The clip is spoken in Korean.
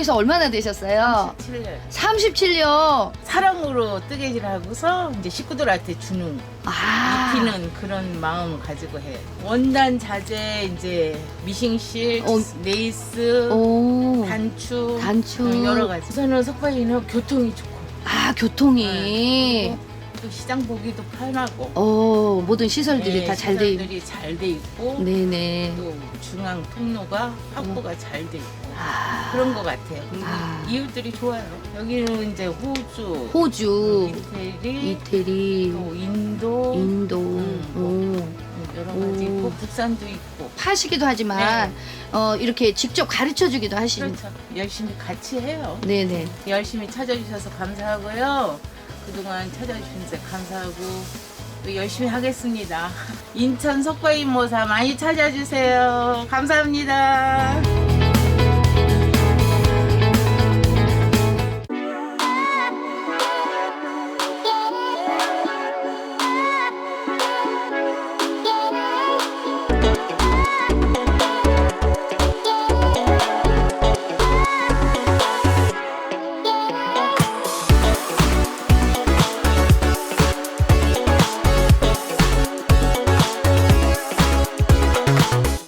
여기서 얼마나 되셨어요? 7년. 37년. 사랑으로 뜨개질 하고서 이제 식구들한테 주는 아. 입히는 그런 마음 가지고 해. 원단 자재 이제 미싱실, 어. 레이스, 오. 단추, 단추. 어, 여러 가지. 우선은 석바이는 교통이 좋고 아, 교통이. 또 시장 보기도 편하고. 어, 모든 시설들이 예, 다잘 돼 있. 시설들이 잘 돼 있고 네네. 또 중앙 통로가 확보가 잘 돼 있고 아, 그런 것 같아요. 그리고 아. 이웃들이 좋아요. 여기는 이제 호주, 호주, 이태리, 이태리, 또 인도, 인도. 음, 오. 여러 가지 오. 있고 북산도 있고 파시기도 하지만 어, 이렇게 직접 가르쳐 주기도 하시는. 그렇죠. 열심히 같이 해요. 네네. 열심히 찾아주셔서 감사하고요. 그동안 찾아주셔서 감사하고 또 열심히 하겠습니다. 인천 석바인 모사 많이 찾아주세요. 감사합니다.